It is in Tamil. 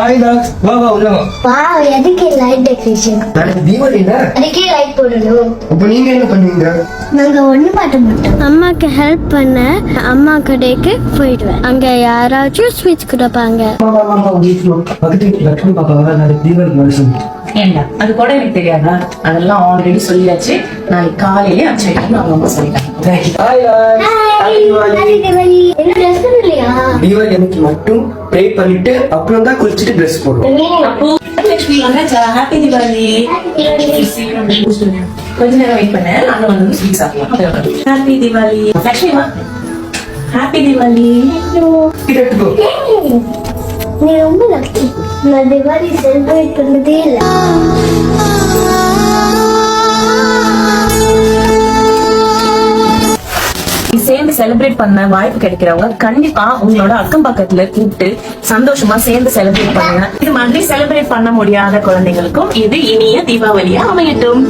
ஹாய் டாக்ஸ் வா வா உள்ள வா. வாவ் எதுக்கு லைட் டெக்கரேஷன் நாளைக்கு தீபாவளி என்ன? அதுக்கே லைட் போடணும். அப்ப நீங்க என்ன பண்ணுவீங்க? நாங்க ஒண்ணு மாட்ட மாட்டோம். அம்மாக்கு ஹெல்ப் பண்ண அம்மா கடைக்கு போயிடுவேன். அங்க யாராச்சும் ஸ்வீட்ஸ் கொடுப்பாங்க. பக்கத்து லட்சுமி பாப்பா நாளைக்கு வர சொல்லு. ஏண்டா? அது கூட எனக்கு தெரியாதா? அதெல்லாம் ஆல்ரெடி சொல்லியாச்சு. நாளைக்கு காலையிலே அச்சைக்கு அவங்க அம்மா சொல்லிட்டாங்க ஹாய் ஹாய் Happy Diwali. என்ன ட்ரெஸ் பண்ணலையா தீபாவளி அன்னைக்கு மட்டும் ப்ரே பண்ணிட்டு அப்புறம் தான் குளிச்சுட்டு ட்ரெஸ் போடுவோம் லட்சுமி ஹாப்பி தீபாவளி கொஞ்ச நேரம் வெயிட் பண்ண. நானும் வந்து ஸ்வீட் சாப்பிடலாம். ஹாப்பி தீபாவளி லட்சுமி வா. ஹாப்பி தீபாவளி நீ ரொம்ப லக்கி நான் திவாலி செலிப்ரேட் பண்ணதே இல்ல. சேர்ந்து செலிப்ரேட் பண்ண வாய்ப்பு கிடைக்கிறவங்க கண்டிப்பா உங்களோட அக்கம் பக்கத்துல கூப்பிட்டு சந்தோஷமா சேர்ந்து செலிப்ரேட் பண்ணுங்க. இது மாதிரி செலிப்ரேட் பண்ண முடியாத குழந்தைங்களுக்கும் இது இனிய தீபாவளியா அமையட்டும்.